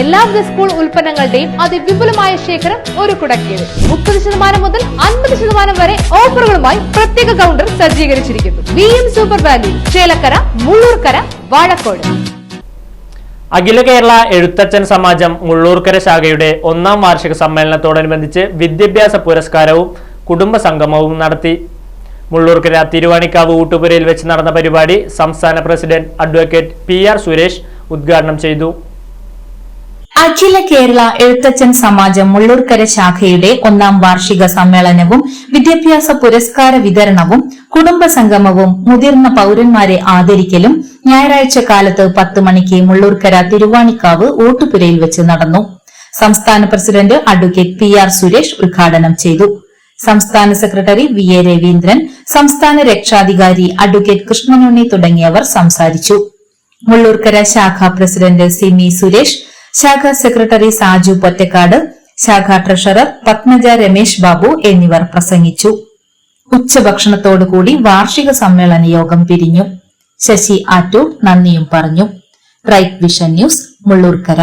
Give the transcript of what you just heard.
എല്ലാവിധ സ്കൂൾ ഉൽപ്പന്നങ്ങളുടെയും അതിവിപുലമായ ശേഖരം ഒരു കുടക്കീഴിൽ. മുപ്പത് ശതമാനം മുതൽ അൻപത് ശതമാനം വരെ ഓഫറുകളുമായി പ്രത്യേക കൗണ്ടർ സജ്ജീകരിച്ചിരിക്കുന്നു. V M super value Chelakkara Mulloorkara Vazhakode. അഖില കേരള എഴുത്തച്ഛൻ സമാജം മുള്ളൂർക്കര ശാഖയുടെ ഒന്നാം വാർഷിക സമ്മേളനത്തോടനുബന്ധിച്ച് വിദ്യാഭ്യാസ പുരസ്കാരവും കുടുംബ സംഗമവും നടത്തി. മുള്ളൂർക്കര തിരുവാണിക്കാവ് ഊട്ടുപുരയിൽ വെച്ച് നടന്ന പരിപാടി സംസ്ഥാന president advocate P R Suresh ഉദ്ഘാടനം ചെയ്തു. അഖില കേരള എഴുത്തച്ഛൻ സമാജം മുള്ളൂർക്കര ശാഖയുടെ ഒന്നാം വാർഷിക സമ്മേളനവും വിദ്യാഭ്യാസ പുരസ്കാര വിതരണവും കുടുംബസംഗമവും മുതിർന്ന പൌരന്മാരെ ആദരിക്കലും ഞായറാഴ്ച കാലത്ത് പത്ത് മണിക്ക് മുള്ളൂർക്കര തിരുവാണിക്കാവ് ഓട്ടുപുരയിൽ വെച്ച് നടന്നു. സംസ്ഥാന president advocate P R Suresh ഉദ്ഘാടനം ചെയ്തു. സംസ്ഥാന സെക്രട്ടറി വി എ രവീന്ദ്രൻ സംസ്ഥാന രക്ഷാധികാരി അഡ്വക്കേറ്റ് കൃഷ്ണനുണ്ണി തുടങ്ങിയവർ സംസാരിച്ചു. മുള്ളൂർക്കര ശാഖ പ്രസിഡന്റ് സിമി സുരേഷ് ശാഖ സെക്രട്ടറി സാജു പൊറ്റക്കാട് ശാഖാ ട്രഷറർ പത്മജ രമേശ് ബാബു എന്നിവർ പ്രസംഗിച്ചു. ഉച്ചഭക്ഷണത്തോടുകൂടി വാർഷിക സമ്മേളന യോഗം പിരിഞ്ഞു. ശശി ആറ്റൂർ നന്ദിയും പറഞ്ഞു. Right vision news Mulloorkara.